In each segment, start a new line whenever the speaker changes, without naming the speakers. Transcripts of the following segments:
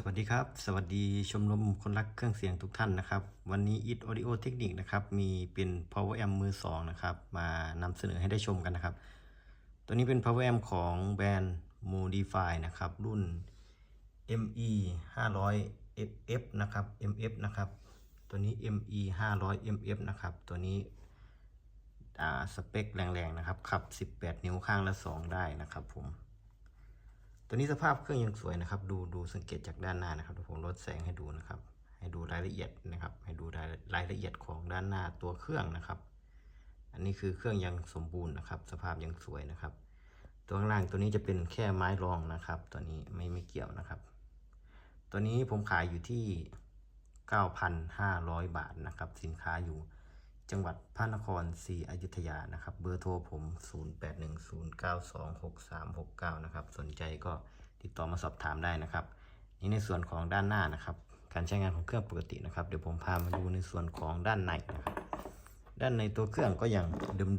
สวัสดีครับ สวัสดีชมรมคนรักเครื่องเสียงทุกท่านนะครับ วันนี้ IT Audio Technique นะครับ มีเป็น Power Amp มือสองนะครับ มานำเสนอให้ได้ชมกันนะครับ ตัวนี้เป็น Power Amp ของแบรนด์ Modify นะครับ รุ่น ME 500 FF นะครับ MF นะครับ ตัวนี้ ME 500 MF นะครับ ตัวนี้สเปคแรงๆนะครับ ขับ 18 นิ้วข้างละ 2 ได้นะครับผม ตัวนี้สภาพเครื่องยังสวยนะครับ ดูดูสังเกตจากด้านหน้านะครับผมลดแสงให้ดูนะครับ ให้ดูรายละเอียดนะครับ ให้ดูรายรายละเอียดของด้านหน้าตัวเครื่องนะครับ อันนี้คือเครื่องยังสมบูรณ์นะครับ สภาพยังสวยนะครับ ตัวข้างล่างตัวนี้จะเป็นแค่ไม้รองนะครับ ตัวนี้ไม่ไม่เกี่ยวนะครับ ตัวนี้ผมขายอยู่ที่ 9,500 บาทนะครับ สินค้าอยู่ จังหวัดพระนครศรีอยุธยานะครับ เบอร์โทรผม 0810926369 นะครับ สนใจก็ติดต่อมาสอบถามได้นะครับ นี่ในส่วนของด้านหน้านะครับ การใช้งานของเครื่องปกตินะครับ เดี๋ยวผมพามาดูในส่วนของด้านในนะครับ ด้านในตัวเครื่องก็ยัง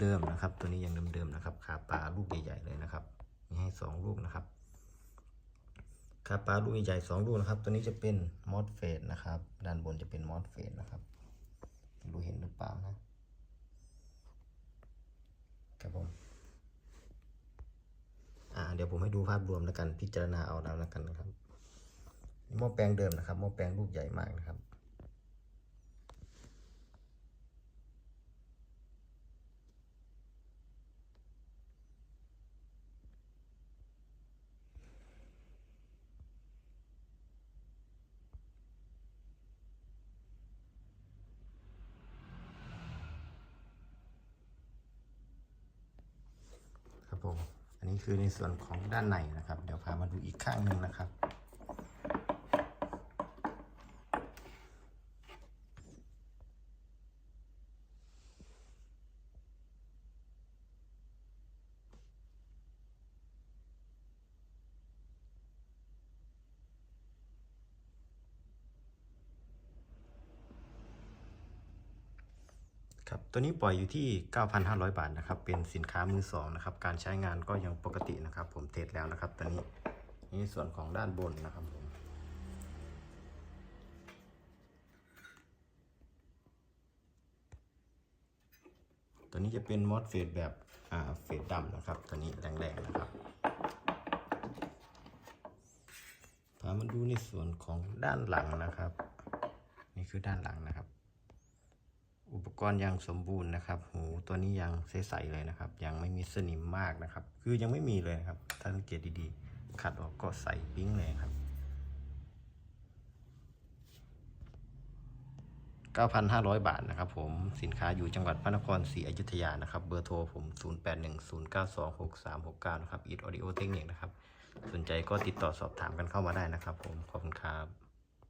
เดิมๆนะครับ ตัวนี้ยังเดิมๆนะครับขาปลาลูกใหญ่ๆเลยนะครับ มีให้สองลูกนะครับขาปลาลูกใหญ่ๆสองลูกนะครับ ตัวนี้จะเป็นมอสเฟดนะครับ ด้านบนจะเป็นมอสเฟดนะครับไม่รู้เห็นหรือเปล่านะ ครับผม อ่า เดี๋ยวผมให้ดูภาพรวมแล้วกันพิจารณาเอาแล้วแล้วกันนะครับหม้อแปลงเดิมนะครับหม้อแปลงลูกใหญ่มากนะครับ ครับผม อันนี้ คือในส่วนของด้านในนะครับ เดี๋ยวพามาดูอีกข้างหนึ่งนะครับ ครับตัวนี้ปล่อยอยู่ที่ 9,500 บาทนะครับ เป็นสินค้ามือสองนะครับ การใช้งานก็ยังปกตินะครับ ผมเทสแล้วนะครับตอนนี้นี่ส่วนของด้านบนนะครับผมตัวนี้จะเป็นมอสเฟดแบบอ่าเฟดดำนะครับ ตัวนี้แรงๆนะครับพามาดูในส่วนของด้านหลังนะครับ นี่คือด้านหลังนะครับ อุปกรณ์ยังสมบูรณ์นะครับ หูตัวนี้ยังใสๆเลยนะครับ ยังไม่มีสนิมมากนะครับ คือยังไม่มีเลยครับ ถ้าสังเกตดีๆ ขัดออกก็ใสปิ้งเลยครับ 9,500 บาทนะครับผม สินค้าอยู่จังหวัดพระนครศรีอยุธยานะครับ เบอร์โทรผม 0810926369 นะครับอีทออดิโอเทคนิคนะครับ สนใจก็ติดต่อสอบถามกันเข้ามาได้นะครับผม ขอบคุณครับ